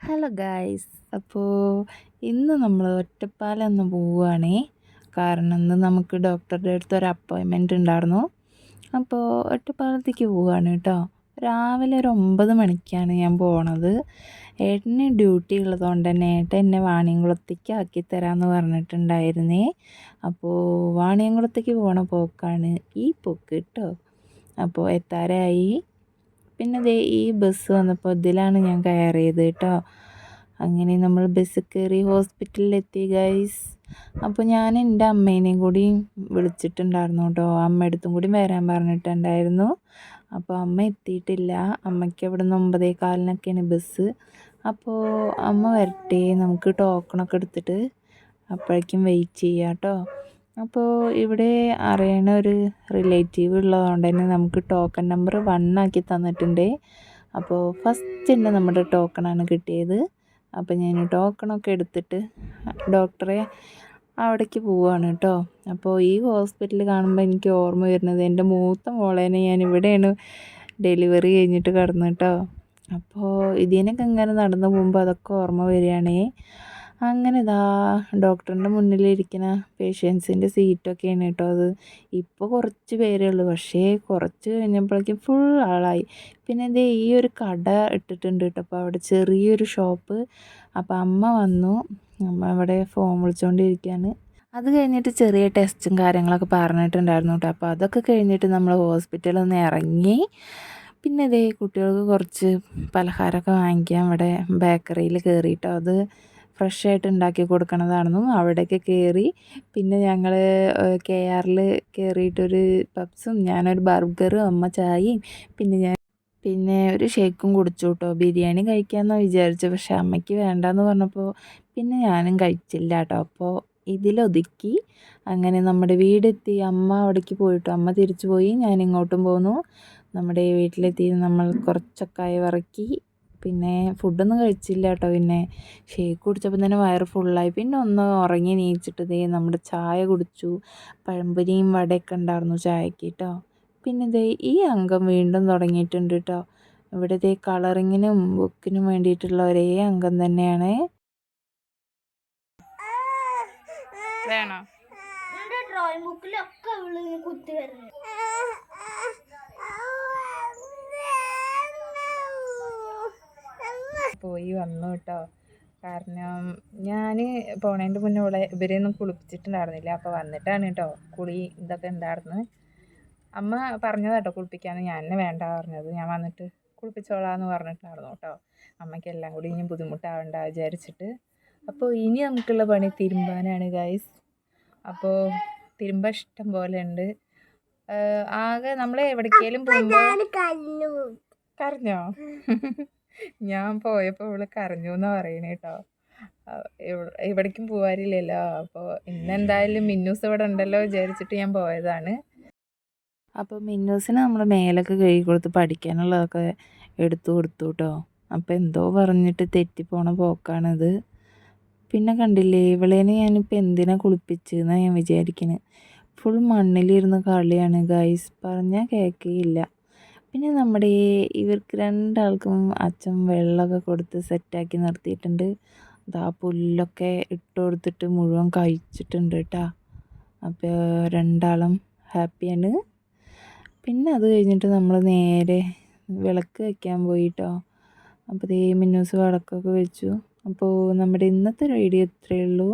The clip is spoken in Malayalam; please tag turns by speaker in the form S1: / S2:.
S1: ഹലോ ഗായ്സ് അപ്പോൾ ഇന്ന് നമ്മൾ ഒറ്റപ്പാലം ഒന്ന് പോവുകയാണേ കാരണം ഇന്ന് നമുക്ക് ഡോക്ടറുടെ അടുത്ത് ഒരു അപ്പോയിൻമെന്റ് ഉണ്ടായിരുന്നു. അപ്പോൾ ഒറ്റപ്പാലത്തേക്ക് പോവുകയാണ് കേട്ടോ. രാവിലെ ഒരു ഒമ്പത് മണിക്കാണ് ഞാൻ പോണത്. ഏട്ടന് ഡ്യൂട്ടി ഉള്ളതുകൊണ്ട് തന്നെ ഏട്ടൻ എന്നെ വാണിയംകുളത്തേക്ക് ആക്കി തരാമെന്ന് പറഞ്ഞിട്ടുണ്ടായിരുന്നേ. അപ്പോൾ വാണിയംകുളത്തേക്ക് പോണ പോക്കാണ് ഈ പോക്ക് കേട്ടോ. അപ്പോൾ എത്താറായി. പിന്നെ ദേ ഈ ബസ് വന്നപ്പോൾ ഇതിലാണ് ഞാൻ കയറിയത് കേട്ടോ അങ്ങനെ നമ്മൾ ബസ് കയറി ഹോസ്പിറ്റലിലെത്തി ഗൈസ് അപ്പോൾ ഞാൻ എന്റെ അമ്മേനെയും കൂടി വിളിച്ചിട്ടുണ്ടായിരുന്നു കേട്ടോ അമ്മയടുത്തും കൂടി വരാൻ പറഞ്ഞിട്ടുണ്ടായിരുന്നു. അപ്പോൾ അമ്മ എത്തിയിട്ടില്ല. അമ്മയ്ക്ക് അവിടെ നിന്ന് ഒമ്പതേ കാലിനൊക്കെയാണ് ബസ് അപ്പോൾ അമ്മ വരട്ടെ നമുക്ക് ടോക്കണൊക്കെ എടുത്തിട്ട് അപ്പോഴേക്കും വെയിറ്റ് ചെയ്യാം കേട്ടോ അപ്പോൾ ഇവിടെ അറിയണ ഒരു റിലേറ്റീവ് ഉള്ളതുകൊണ്ട് തന്നെ നമുക്ക് ടോക്കൺ നമ്പർ വൺ ആക്കി തന്നിട്ടുണ്ട്. അപ്പോൾ ഫസ്റ്റ് തന്നെ നമ്മുടെ ടോക്കണാണ് കിട്ടിയത്. അപ്പോൾ ഞാൻ ടോക്കണൊക്കെ എടുത്തിട്ട് ഡോക്ടറെ അവിടേക്ക് പോവുകയാണ് കേട്ടോ അപ്പോൾ ഈ ഹോസ്പിറ്റൽ കാണുമ്പോൾ എനിക്ക് ഓർമ്മ വരുന്നത് എന്റെ മൂത്ത മോളേനെ ഞാൻ ഇവിടെയാണ് ഡെലിവറി കഴിഞ്ഞിട്ട് കിടന്നു കേട്ടോ അപ്പോൾ ഇതിനൊക്കെ ഇങ്ങനെ നടന്നു പോകുമ്പോൾ അതൊക്കെ ഓർമ്മ വരികയാണേ. അങ്ങനെ ഇതാ ഡോക്ടറിന്റെ മുന്നിലിരിക്കുന്ന പേഷ്യൻസിന്റെ സീറ്റൊക്കെയാണ് കേട്ടോ അത്. ഇപ്പോൾ കുറച്ച് പേരേ ഉള്ളൂ. പക്ഷേ കുറച്ച് കഴിഞ്ഞപ്പോഴേക്കും ഫുൾ ആളായി. പിന്നെ ഇതേ ഈ ഒരു കട ഇട്ടിട്ടുണ്ട് കേട്ടോ. അപ്പോൾ അവിടെ ചെറിയൊരു ഷോപ്പ്. അപ്പോൾ അമ്മ വന്നു. അമ്മ അവിടെ ഫോൺ വിളിച്ചുകൊണ്ടിരിക്കുകയാണ് അത് കഴിഞ്ഞിട്ട് ചെറിയ ടെസ്റ്റും കാര്യങ്ങളൊക്കെ പറഞ്ഞിട്ടുണ്ടായിരുന്നു കേട്ടോ. അപ്പോൾ അതൊക്കെ കഴിഞ്ഞിട്ട് നമ്മൾ ഹോസ്പിറ്റലിൽ നിന്ന് ഇറങ്ങി. പിന്നെ ഇതേ കുട്ടികൾക്ക് കുറച്ച് പലഹാരമൊക്കെ വാങ്ങിക്കാൻ ഇവിടെ ബേക്കറിയിൽ കയറിയിട്ടോ. അത് ഫ്രഷ് ആയിട്ട് ഉണ്ടാക്കി കൊടുക്കണതാണെന്നും അവിടേക്ക് കയറി പിന്നെ ഞങ്ങൾ കെ ആറിൽ കയറിയിട്ടൊരു പപ്സും ഞാനൊരു ബർഗറും അമ്മ ചായയും പിന്നെ ഞാൻ പിന്നെ ഒരു ഷേക്കും കുടിച്ചു കേട്ടോ ബിരിയാണി കഴിക്കാമെന്നാണ് വിചാരിച്ചത്. പക്ഷേ അമ്മയ്ക്ക് വേണ്ടാന്ന് പറഞ്ഞപ്പോൾ പിന്നെ ഞാനും കഴിച്ചില്ല കേട്ടോ അപ്പോൾ ഇതിലൊതുക്കി അങ്ങനെ നമ്മുടെ വീടെത്തി. അമ്മ അവിടേക്ക് പോയിട്ടു. അമ്മ തിരിച്ചു പോയി ഞാൻ ഇങ്ങോട്ടും പോന്നു. നമ്മുടെ വീട്ടിലെത്തി. നമ്മൾ കുറച്ചൊക്കെ ആയി ഇറക്കി പിന്നെ ഫുഡൊന്നും കഴിച്ചില്ല കേട്ടോ പിന്നെ. ഷേക്ക് കുടിച്ചപ്പോൾ തന്നെ വയറ് ഫുള്ളായി പിന്നെ ഒന്ന് ഉറങ്ങി നീച്ചിട്ട് ദേ നമ്മുടെ ചായ കുടിച്ചു. പഴംപൊരിയും വടയൊക്കെ ഉണ്ടായിരുന്നു ചായക്ക് കേട്ടോ പിന്നെ ദേ ഈ അംഗം വീണ്ടും തുടങ്ങിയിട്ടുണ്ട് കേട്ടോ ഇവിടെ ദേ കളറിങ്ങിനും ബുക്കിനും വേണ്ടിയിട്ടുള്ള ഒരേ അംഗം തന്നെയാണ്. വേണോ?
S2: ഡ്രോയിങ് ബുക്കിലൊക്കെ കുത്തി വരുന്നത്
S1: പോയി വന്നു കേട്ടോ കാരണം ഞാൻ പോണേന്റെ മുന്നേ ഇവിടെ ഇവരെയൊന്നും കുളിപ്പിച്ചിട്ടുണ്ടായിരുന്നില്ല. അപ്പോൾ വന്നിട്ടാണ് കേട്ടോ കുളി ഇതൊക്കെ ഉണ്ടായിരുന്നു അമ്മ പറഞ്ഞതാട്ടോ കുളിപ്പിക്കാന്ന് ഞാൻ തന്നെ വേണ്ട പറഞ്ഞത്. ഞാൻ വന്നിട്ട് കുളിപ്പിച്ചോളാന്ന് പറഞ്ഞിട്ടുണ്ടായിരുന്നു കേട്ടോ അമ്മയ്ക്ക് എല്ലാം കൂടി ഇനി ബുദ്ധിമുട്ടാവണ്ട വിചാരിച്ചിട്ട്. അപ്പോൾ ഇനി നമുക്കുള്ള പണി തിരുമ്പാനാണ് ഗൈസ്. അപ്പോൾ തിരുമ്പ ഇഷ്ടം പോലെ ഉണ്ട് ആകെ നമ്മൾ എവിടേക്കേലും പോകുമ്പോൾ കരഞ്ഞോ. ഞാൻ പോയപ്പോൾ ഇവൾ കരഞ്ഞു എന്നാ പറയണേ കേട്ടോ എവിടേക്കും പോകാറില്ലല്ലോ അപ്പോൾ ഇന്നെന്തായാലും മിന്നൂസ് ഇവിടെ ഉണ്ടല്ലോ വിചാരിച്ചിട്ട് ഞാൻ പോയതാണ്. അപ്പോൾ മിന്നൂസിന് നമ്മൾ മേലൊക്കെ കഴുകി കൊടുത്ത് പഠിക്കാനുള്ളതൊക്കെ എടുത്തു കൊടുത്തു കേട്ടോ അപ്പോൾ എന്തോ പറഞ്ഞിട്ട് തെറ്റിപ്പോണ പോക്കാണിത്. പിന്നെ കണ്ടില്ലേ ഇവളേനെ ഞാനിപ്പോൾ എന്തിനാ കുളിപ്പിച്ചെന്നാണ് ഞാൻ വിചാരിക്കുന്നത് ഫുൾ മണ്ണിലിരുന്ന് കളിയാണ് ഗൈസ്. പറഞ്ഞാൽ കേൾക്കുകയില്ല പിന്നെ നമ്മുടെ ഇവർക്ക് രണ്ടാൾക്കും അച്ഛൻ വെള്ളമൊക്കെ കൊടുത്ത് സെറ്റാക്കി നിർത്തിയിട്ടുണ്ട്. അതാ പുല്ലൊക്കെ ഇട്ട് കൊടുത്തിട്ട് മുഴുവൻ കഴിച്ചിട്ടുണ്ട് കേട്ടോ. അപ്പോൾ രണ്ടാളും ഹാപ്പിയാണ്. പിന്നെ അത് കഴിഞ്ഞിട്ട് നമ്മൾ നേരെ വിളക്ക് വയ്ക്കാൻ പോയിട്ടോ. അപ്പോൾ ദേ മിന്നൂസ് വിളക്കൊക്കെ വെച്ചു. അപ്പോൾ നമ്മുടെ ഇന്നത്തെ വീഡിയോ ഇത്രയേ ഉള്ളൂ.